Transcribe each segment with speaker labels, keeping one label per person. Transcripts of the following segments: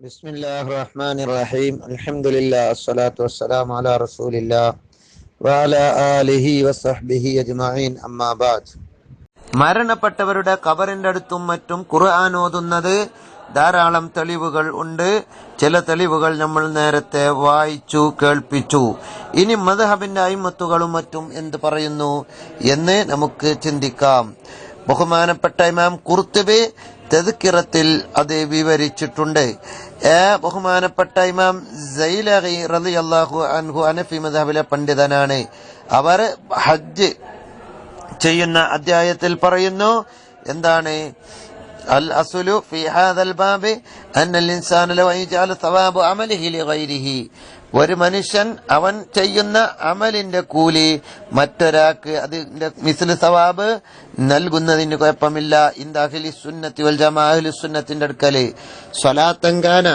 Speaker 1: بسم الله الرحمن الرحيم الحمد لله الصلاة والسلام على رسول الله وعلى آله وصحبه أجمعين أما بعد മരണപ്പെട്ടവരുടെ കബറിന്റെ അടുത്തും മറ്റും ഖുർആൻ ഓതുന്നത് ധാരാളം തെളിവുകൾ ഉണ്ട് ചില തെളിവുകൾ നമ്മൾ നേരത്തെ വായിച്ചു കേൾപ്പിച്ചു ഇനി മദ്ഹബിന്റെ അയിമത്തുകളും മറ്റും എന്ത് പറയുന്നു എന്ന് നമുക്ക് ചിന്തിക്കാം ബഹുമാനപ്പെട്ട ഇമാം കുർത്തുബി തെതുക്കിറത്തിൽ അത് വിവരിച്ചിട്ടുണ്ട്. ഏ ബഹുമാനപ്പെട്ട ഇമാം സൈലഹി റലി അള്ളാഹു അൻഹു അനഫി മദാബിലെ പണ്ഡിതനാണ്. അവർ ഹജ്ജ് ചെയ്യുന്ന അധ്യായത്തിൽ പറയുന്നു എന്താണ്? അസുലു ഫി ഹാദൽ ബാബ് അൽ ഇൻസാന ലവ ഇജാല സവാബു അമലിഹി ലിഗൈരിഹി. ഒരു മനുഷ്യൻ അവൻ ചെയ്യുന്ന അമലിന്റെ കൂലി മറ്റൊരാൾക്ക് അതിന്റെ മിസ്ലു സവാബ് നൽകുന്നതിന് കുഴപ്പമില്ല. ഇന്ദാഹിലി സുന്നത്തി വൽ സുന്നത്തിന്റെ അടുക്കൽ. സ്വലാത്തങ്കാന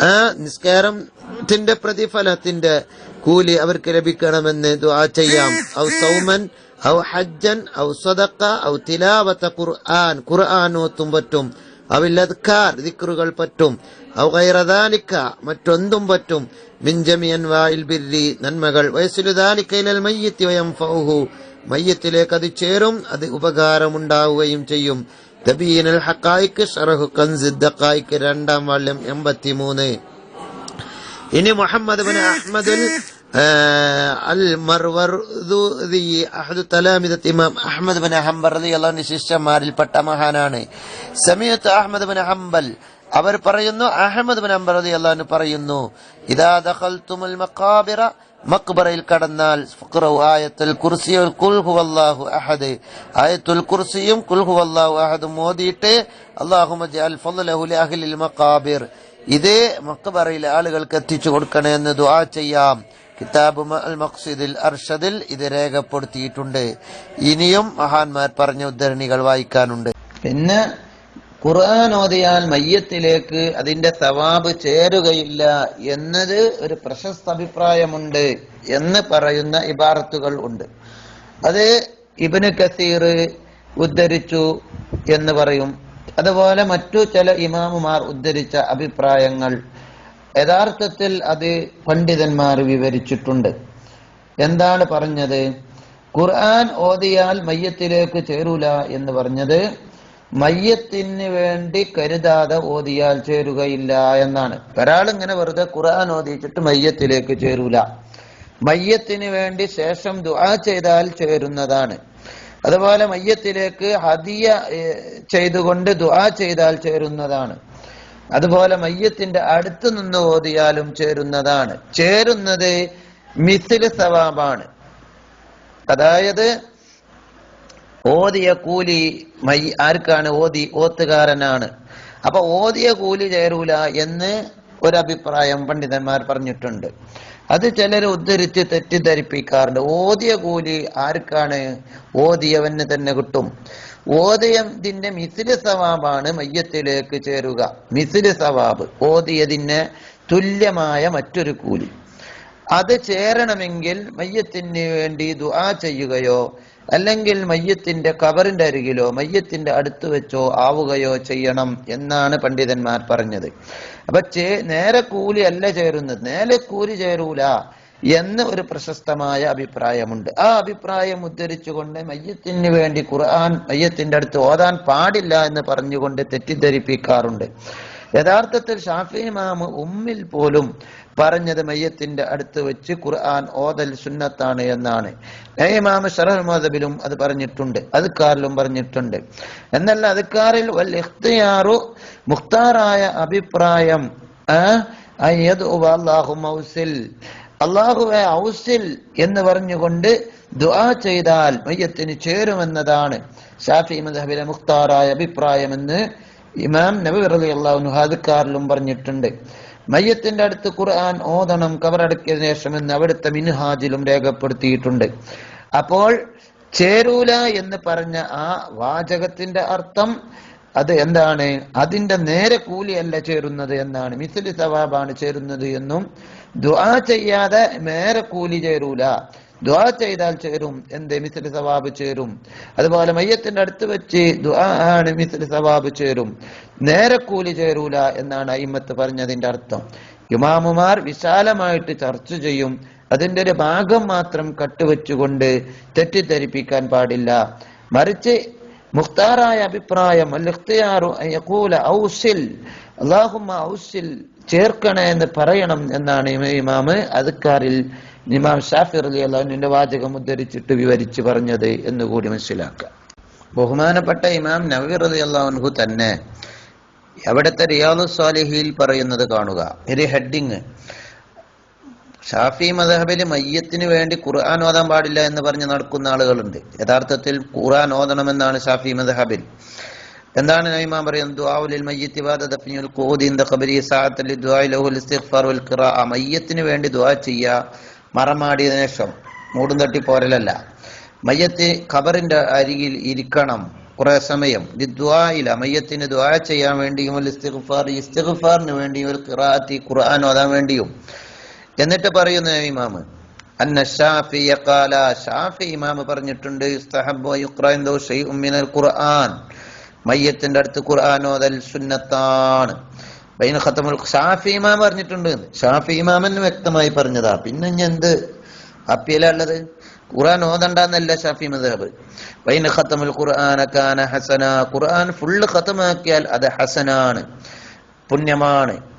Speaker 1: ആ നിസ്കാരത്തിന്റെ പ്രതിഫലത്തിന്റെ കൂലി അവർക്ക് ലഭിക്കണമെന്ന് ദുആ ചെയ്യാം. ഔ സൗമൻ ഔ ഹജ്ജൻ ഔ സദക്ക ഔ തിലാവത്ത ഖുർആൻ. ഖുർആൻ ഓത്തും പറ്റും അവിൽ അദ്കാർ ദിക്റുകൾ പറ്റും. ഔ ഗൈറദാലിക്ക മറ്റൊന്തും പറ്റും. മിൻ ജമിയൻ വായിൽ ബിരി നന്മകൾ. വയസ്സിലുദാലിക്ക മയ്യത്തി വയം ഫൗഹു മയ്യത്തിലേക്ക് അത് ചേരും അത് ഉപകാരമുണ്ടാവുകയും ചെയ്യും. തബീനൽ ഹക്കായിക്ക് ഷറഹു കൻസിദ്ദക്കായിക്ക് രണ്ടാം വാള്യം എൺപത്തിമൂന്ന്. ഇനി മുഹമ്മദ് ബിൻ അഹ്മദുൽ അഹദു ഇമാം അഹമ്മദ് ബിൻ ഹംബൽ റളിയല്ലാഹു ശിഷ്യന്മാരിൽപ്പെട്ട മഹാനാണ്. സമയത്ത് അഹമ്മദ് ബിൻ ഹംബൽ അവർ പറയുന്നു അഹമ്മദ് ബിൻ ഹംബൽ റളിയല്ലാഹു പറയുന്നു ഇദാ ദഖൽതുമുൽ മഖാബിറ മക്ബറയിൽ കടന്നാൽ ആയത്തുൽ കുർസിയും കുൽ ഹുവല്ലാഹു അഹദ്. ആയത്തുൽ കുർസിയും കുൽ ഹുവല്ലാഹു അഹദും ഓതിയിട്ട് അല്ലാഹുമ്മ ജഅൽ ഫളലഹു ലി അഹ്ലിൽ മഖാബിർ. ഇത് മക്ബറയിലെ ആളുകൾക്ക് എത്തിച്ചു കൊടുക്കണേ എന്ന് ദുആ ചെയ്യാം. കിതാബ് അൽ മഖ്സിദിൽ അർഷദിൽ ഇത് രേഖപ്പെടുത്തിയിട്ടുണ്ട്. ഇനിയും മഹാന്മാർ പറഞ്ഞ ഉദ്ധരണികൾ വായിക്കാനുണ്ട്. പിന്നെ ഖുർആൻ ഓതിയാൽ മയ്യത്തിലേക്ക് അതിന്റെ സവാബ് ചേരുകയില്ല എന്നത് ഒരു പ്രശസ്ത അഭിപ്രായമുണ്ട് എന്ന് പറയുന്ന ഇബാറത്തുകൾ ഉണ്ട്. അത് ഇബിന് കസീർ ഉദ്ധരിച്ചു എന്ന് പറയും. അതുപോലെ മറ്റു ചില ഇമാമുമാർ ഉദ്ധരിച്ച അഭിപ്രായങ്ങൾ യഥാർത്ഥത്തിൽ അത് പണ്ഡിതന്മാർ വിവരിച്ചിട്ടുണ്ട്. എന്താണ് പറഞ്ഞത്? ഖുർആൻ ഓതിയാൽ മയ്യത്തിലേക്ക് ചേരൂല എന്ന് പറഞ്ഞത് മയ്യത്തിന് വേണ്ടി കരുതാതെ ഓതിയാൽ ചേരുകയില്ല എന്നാണ്. ഒരാൾ ഇങ്ങനെ വെറുതെ ഖുർആൻ ഓതിച്ചിട്ട് മയ്യത്തിലേക്ക് ചേരൂല. മയ്യത്തിന് വേണ്ടി ശേഷം ദുആ ചെയ്താൽ ചേരുന്നതാണ്. അതുപോലെ മയ്യത്തിലേക്ക് ഹദിയ ചെയ്തുകൊണ്ട് ദുആ ചെയ്താൽ ചേരുന്നതാണ്. അതുപോലെ മയ്യത്തിന്റെ അടുത്ത് നിന്ന് ഓതിയാലും ചേരുന്നതാണ്. ചേരുന്നത് മിസിൽ സവാബാണ്. അതായത് ഓതിയ കൂലി മൈ ആർക്കാണ്? ഓതി ഓത്തുകാരനാണ്. അപ്പൊ ഓതിയ കൂലി ചേരൂല എന്ന് ഒരഭിപ്രായം പണ്ഡിതന്മാർ പറഞ്ഞിട്ടുണ്ട്. അത് ചിലർ ഉദ്ധരിച്ച് തെറ്റിദ്ധരിപ്പിക്കാറുണ്ട്. ഓതിയ കൂലി ആർക്കാണ്? ഓതിയവന് തന്നെ കിട്ടും. ഓതിയതിന്റെ മിസിൽ സവാബാണ് മയ്യത്തിലേക്ക് ചേരുക. മിസിൽ സവാബ് ഓതിയതിന് തുല്യമായ മറ്റൊരു കൂലി. അത് ചേരണമെങ്കിൽ മയ്യത്തിന് വേണ്ടി ദുആ ചെയ്യുകയോ അല്ലെങ്കിൽ മയ്യത്തിന്റെ കബറിന്റെ അരികിലോ മയ്യത്തിന്റെ അടുത്ത് വെച്ചോ ആവുകയോ ചെയ്യണം എന്നാണ് പണ്ഡിതന്മാർ പറഞ്ഞത്. അപ്പൊ ചേ നേരെ കൂലി അല്ല ചേരുന്നത്. നേരെ കൂലി ചേരൂല. എന്ന് ഒരു പ്രശസ്തമായ അഭിപ്രായമുണ്ട്. ആ അഭിപ്രായം ഉദ്ധരിച്ചുകൊണ്ട് മയ്യത്തിന് വേണ്ടി ഖുർആൻ മയ്യത്തിന്റെ അടുത്ത് ഓതാൻ പാടില്ല എന്ന് പറഞ്ഞുകൊണ്ട് തെറ്റിദ്ധരിപ്പിക്കാറുണ്ട്. യഥാർത്ഥത്തിൽ ഷാഫി ഇമാമ് ഉമ്മിൽ പോലും പറഞ്ഞത് മയ്യത്തിന്റെ അടുത്ത് വെച്ച് ഖുർആൻ ഓതൽ സുന്നത്താണ് എന്നാണ്. ഇമാമ് ഷറഹ് മദബിലും അത് പറഞ്ഞിട്ടുണ്ട്. അതുക്കാറിലും പറഞ്ഞിട്ടുണ്ട്. എന്നല്ല അതുക്കാറിൽ വൽ ഇഖ്തിയാറു മുഖ്താറായ അഭിപ്രായം അള്ളാഹു മൗസിൽ അള്ളാഹുവെ ഔസിൽ എന്ന് പറഞ്ഞുകൊണ്ട് ദുആ ചെയ്താൽ മയ്യത്തിന് ചേരുമെന്നതാണ് ഷാഫി മദ്ഹബിലെ മുഖ്താറായ അഭിപ്രായമെന്ന് ഇമാം നബി റലി അള്ളാഹു ഹാദിക്കാറിലും പറഞ്ഞിട്ടുണ്ട്. മയ്യത്തിന്റെ അടുത്ത് ഖുർആൻ ഓതണം കവറടക്കിയതിനു ശേഷം എന്ന് അവിടുത്തെ മിൻഹാജിലും രേഖപ്പെടുത്തിയിട്ടുണ്ട്. അപ്പോൾ ചേരൂല എന്ന് പറഞ്ഞ ആ വാചകത്തിന്റെ അർത്ഥം അത് എന്താണ്? അതിന്റെ നേരെ കൂലിയല്ല ചേരുന്നത് എന്നാണ്. മിസ്ലി സവാബാണ് ചേരുന്നത് എന്നും ദുആ ചെയ്യാതെ നേരെ കൂലി ചേരൂല. ദ്വാ ചെയ്താൽ ചേരും എന്ത്? മിസ്ലി സവാബ് ചേരും. അതുപോലെ മയ്യത്തിന്റെ അടുത്ത് വെച്ച് ദുആ ആണ് മിസ്ലി സവാബ് ചേരും. നേരെ കൂലി ചേരൂല എന്നാണ് അയിമത്ത് പറഞ്ഞതിന്റെ അർത്ഥം. ഇമാമുമാർ വിശാലമായിട്ട് ചർച്ച ചെയ്യും. അതിന്റെ ഒരു ഭാഗം മാത്രം കട്ടുവെച്ചുകൊണ്ട് തെറ്റിദ്ധരിപ്പിക്കാൻ പാടില്ല. മറിച്ച് മുഖ്താറായ അഭിപ്രായം ഔസിൽ ഔസിൽ ചേർക്കണേ എന്ന് പറയണം എന്നാണ് ഇമ- ഇമാമ് അതുക്കാറിൽ ഇമാം ഷാഫി അലി അള്ളാഹുവിന്റെ വാചകം ഉദ്ധരിച്ചിട്ട് വിവരിച്ച് പറഞ്ഞത് എന്ന് കൂടി മനസ്സിലാക്കാം ബഹുമാനപ്പെട്ട ഇമാം നവീർ അലി അള്ളാഹുൻഹു തന്നെ അവിടുത്തെ റിയാദു സ്വാലിഹിയിൽ പറയുന്നത് കാണുക. ഒരു ഹെഡിങ്. ഷാഫി മദഹബിൽ മയ്യത്തിന് വേണ്ടി ഖുർആൻ ഓതാൻ പാടില്ല എന്ന് പറഞ്ഞ് നടക്കുന്ന ആളുകളുണ്ട്. യഥാർത്ഥത്തിൽ ഖുർആൻ ഓതണമെന്നാണ് ഷാഫി മദഹബിൽ. എന്താണ് നൈമാൻ പറയുന്നത്? ദുആഉൽ മയ്യത്തി വാദ ദഫ്നുൽ ഖുദി ഇൻദ ഖബരി സഅത്തൽ ദുആഇ ഇസ്തിഗ്ഫാർ വൽ ഖിറാഅ. മയ്യത്തിന് വേണ്ടി ദുആ ചെയ്യുക മറമാടിയതിനു ശേഷം മൂടും തട്ടി പോരലല്ല. മയ്യത്ത് ഖബറിന്റെ അരികിൽ ഇരിക്കണം കുറെ സമയം. ദുആയില മയ്യത്തിന് ദുആ ചെയ്യാൻ വേണ്ടിയും ഇസ്തിഗ്ഫാർ ഇസ്തിഗ്ഫാറിന് വേണ്ടിയും വൽ ഖിറാഅത്തി ഖുർആൻ ഓതാൻ വേണ്ടിയും. എന്നിട്ട് പറയുന്നു ഇമാമ് ഇമാമ് പറഞ്ഞിട്ടുണ്ട് മയ്യത്തിന്റെ അടുത്ത് ഖുർആൻ ഓതൽ സുന്നത്താണ്. ഷാഫി ഇമാം പറഞ്ഞിട്ടുണ്ട്. ഷാഫി ഇമാമന് വ്യക്തമായി പറഞ്ഞതാ. പിന്നെ എന്ത്? അപ്പീലുള്ളത് ഖുർആൻ ഓതണ്ടെന്നല്ല ഷാഫി മദാബ് ബൈന ഖത്തമുൽ ഖുർആന ഖുർആൻ ഫുള്ള് ഖത്തമാക്കിയാൽ അത് ഹസനാണ് പുണ്യമാണ്.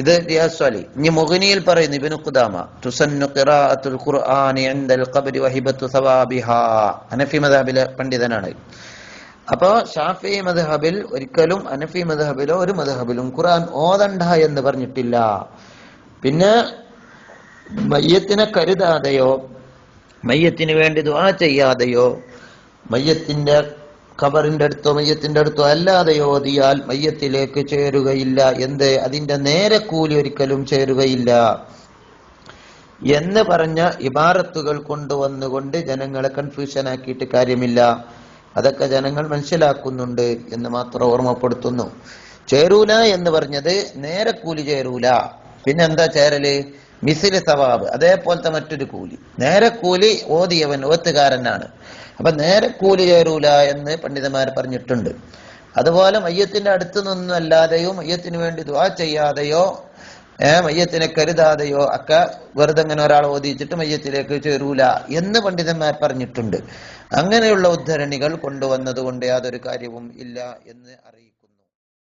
Speaker 1: ഇത് റിയാസ് അലി. ഇനി മൊഹിനിയിൽ പറയുന്നു ഇബിനു ഖുദാമ തുസന്നു ഖിറാഅത്തുൽ ഖുർആനി ഇൻദൽ ഖബ്രി വഹിബത്തു സവാബിഹാ. ഹനഫി മദ്ഹബിലെ പണ്ഡിതനാണ്. അപ്പോ ഷാഫി മദ്ഹബിൽ ഒരിക്കലും അനഫി മദ്ഹബിലോ ഒരു മദ്ഹബിലും ഖുർആൻ ഓതണ്ട എന്ന് പറഞ്ഞിട്ടില്ല. പിന്നെ മയ്യത്തിനെ കരുതാതെയോ മയ്യത്തിന് വേണ്ടി ദുആ ചെയ്യാതെയോ മയ്യത്തിന്റെ ഖബറിന്റെ അടുത്തോ മയ്യത്തിന്റെ അടുത്തോ അല്ലാതെയോ ഓതിയാൽ മയ്യത്തിലേക്ക് ചേരുകയില്ല. എന്ത്? അതിന്റെ നേരെ കൂലി ഒരിക്കലും ചേരുകയില്ല. എന്ന് പറഞ്ഞ ഇമാരത്തുകൾ കൊണ്ടുവന്നുകൊണ്ട് ജനങ്ങളെ കൺഫ്യൂഷൻ ആക്കിയിട്ട് കാര്യമില്ല. അതൊക്കെ ജനങ്ങൾ മനസ്സിലാക്കുന്നുണ്ട് എന്ന് മാത്രം ഓർമ്മപ്പെടുത്തുന്നു. ചേരൂല എന്ന് പറഞ്ഞത് നേരെ കൂലി ചേരൂല. പിന്നെന്താ ചേരൽ? മിസിൽ സവാബ്. അതേപോലത്തെ മറ്റൊരു കൂലി. നേരെ കൂലി ഓതിയവൻ ഓത്തുകാരനാണ്. അപ്പൊ നേരെ കൂലി ചേരൂല എന്ന് പണ്ഡിതന്മാർ പറഞ്ഞിട്ടുണ്ട്. അതുപോലെ മയ്യത്തിന്റെ അടുത്ത് നിന്നും അല്ലാതെയോ മയ്യത്തിന് വേണ്ടി ദുവാ ചെയ്യാതെയോ ഏർ മയ്യത്തിനെ കരുതാതെയോ ഒക്കെ വെറുതെ ഇങ്ങനെ ഒരാൾ ഓദിച്ചിട്ട് മയ്യത്തിലേക്ക് ചേരൂല എന്ന് പണ്ഡിതന്മാർ പറഞ്ഞിട്ടുണ്ട്. അങ്ങനെയുള്ള ഉദ്ധരണികൾ കൊണ്ടുവന്നത് കൊണ്ട് യാതൊരു കാര്യവും ഇല്ല എന്ന് അറിയിക്കും